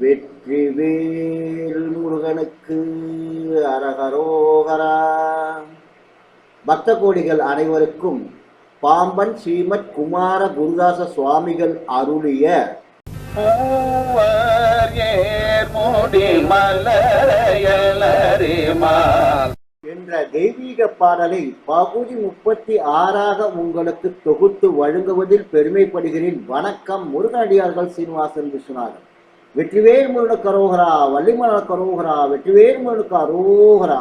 வெற்றிவேல் முருகனுக்கு அரகரோகரா. பக்த கோடிகள் அனைவருக்கும் பாம்பன் ஸ்ரீமத் குமார குருதாச சுவாமிகள் அருளிய என்ற தெய்வீக பாடலை பகுதி முப்பத்தி ஆறாக உங்களுக்கு தொகுத்து வழங்குவதில் பெருமைப்படுகிறேன். வணக்கம் முருகனடியார்கள் சீனிவாசன் விஸ்வநாதன். வெற்றிவேல் முருகனுக்கு அரோகரா வள்ளிமலனுக்கு அரோகரா வெற்றிவேல் முருகனுக்கு அரோகரா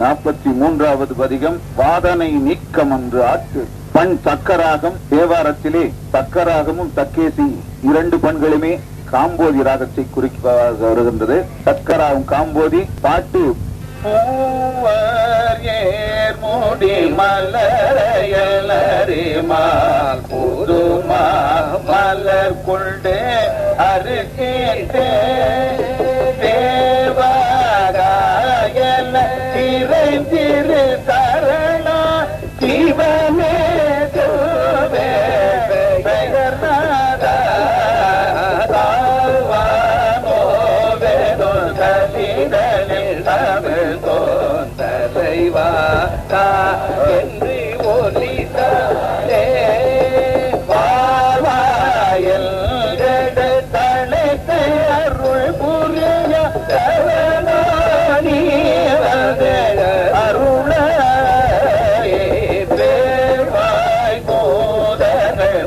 நாற்பத்தி மூன்றாவது பதிகம் வாதனை நீக்கம் என்று ஆற்று. பண் தக்கராகம் தேவாரத்திலே தக்கராகமும் தக்கேசி இரண்டு பண்களுமே காம்போதி ராகத்தை குறிப்பதாக வருகின்றது. தக்கராகம் காம்போதி பாட்டு. முடி மலரையலறிமால் புதுமா மலர் கொண்டு அருகேட்டே. தேவாகாயல திரைந்திரு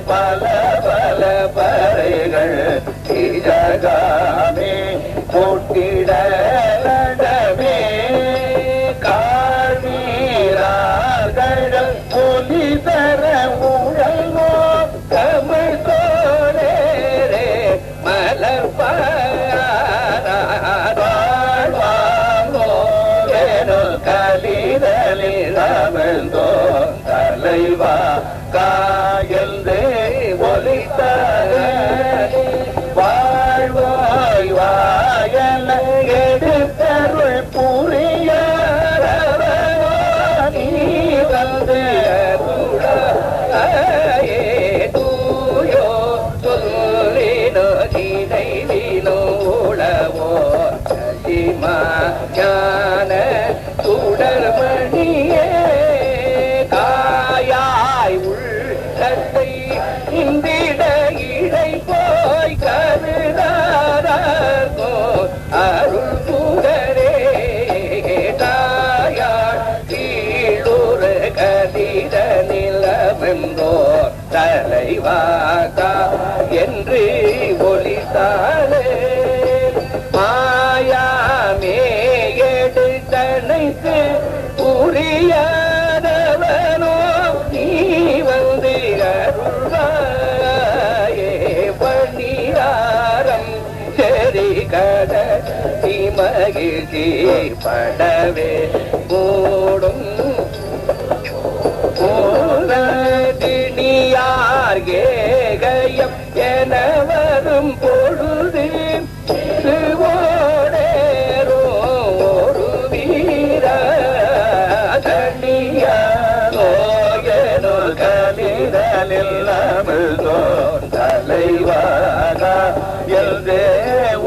பல பல பறைகள் ஜகாமே போட்டிட ஞான தொடர்மணி புரியாதவனோ நீ வந்து அருள்வாயே. பணியாரம் சரி கட மகிழ்ச்சி படவே. போடும் போதினியார் கேகயம் என தனியானோ கலிதலில் அமிழ்ந்தோ தலைவாக எல்தே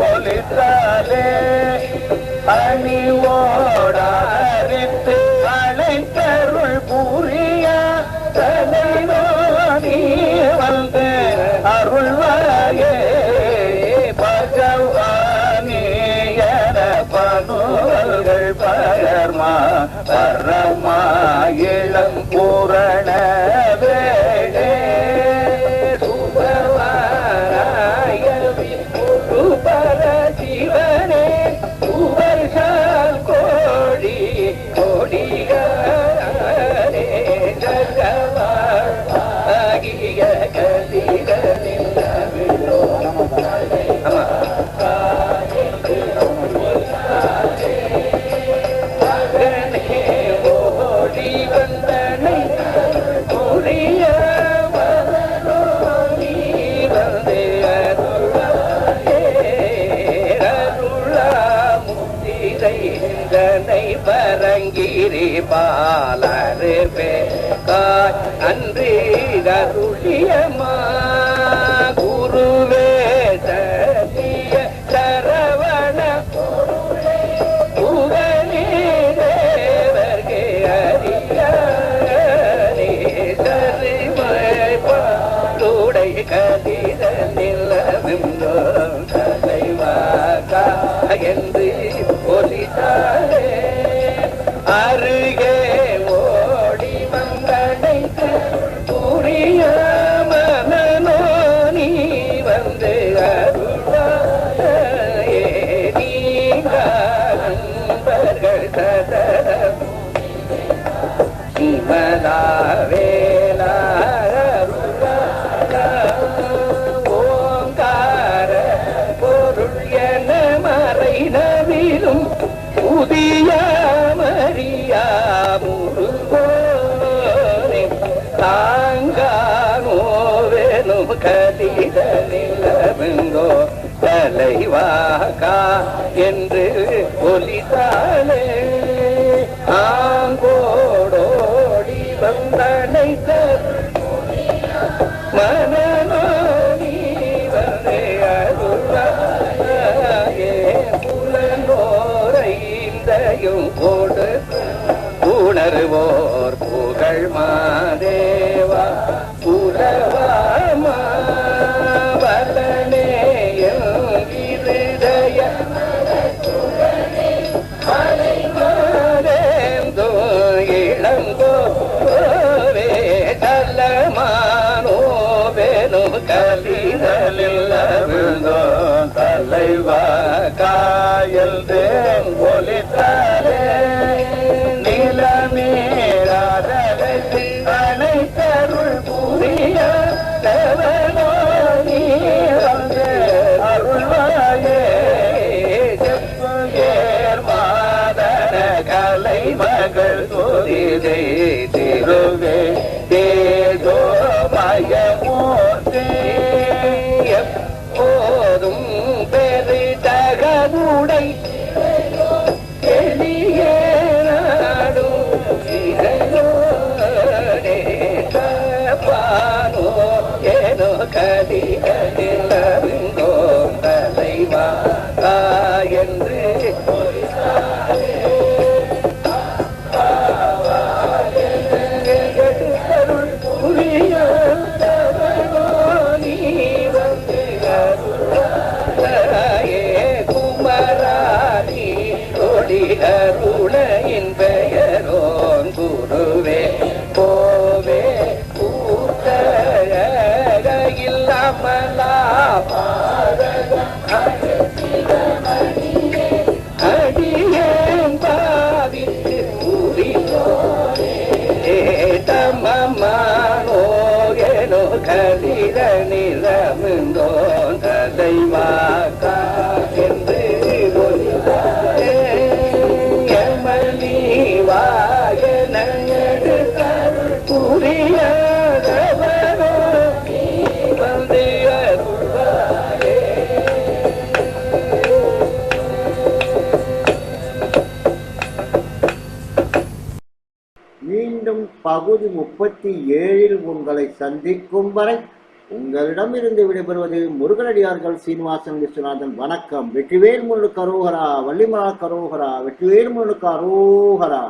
ஒலித்தாலே அணிவோடாரித்து அழைத்தருள் புரிய. தலை பரமா பூரண வேடே சுபவாராயவி வந்தே பரங்கிரி பாலரு காய் அன்றி அருளியமா குருவே என்று ஒலித்தாரே அருகே ஓடி வந்தடைத்த புரிய மனநோ நீ வந்து அருள்வாயே நீங்கள் நண்பர்கள் சதரம். மரியா முருகோனே தாங்கானோவெனும் கலிதனிலவெங்கோ என்று ஒலித்தாளே. ஆங்கோடோடி வந்தனைத்த மன உணர்வோர் புகழ் மாதேவா புலவாமா கலி. கொடி மீண்டும் பகுதி முப்பத்தி ஏழில் உங்களை சந்திக்கும் வரை உங்களிடமிருந்து விடைபெறுவது முருகனடியார்கள் சீனிவாசன் விஸ்வநாதன். வணக்கம். வெற்றிவேல் முருளுக்கு அரோகரா வள்ளிமலா கரோகரா வெற்றிவேல் முருளுக்கு அரோகரா.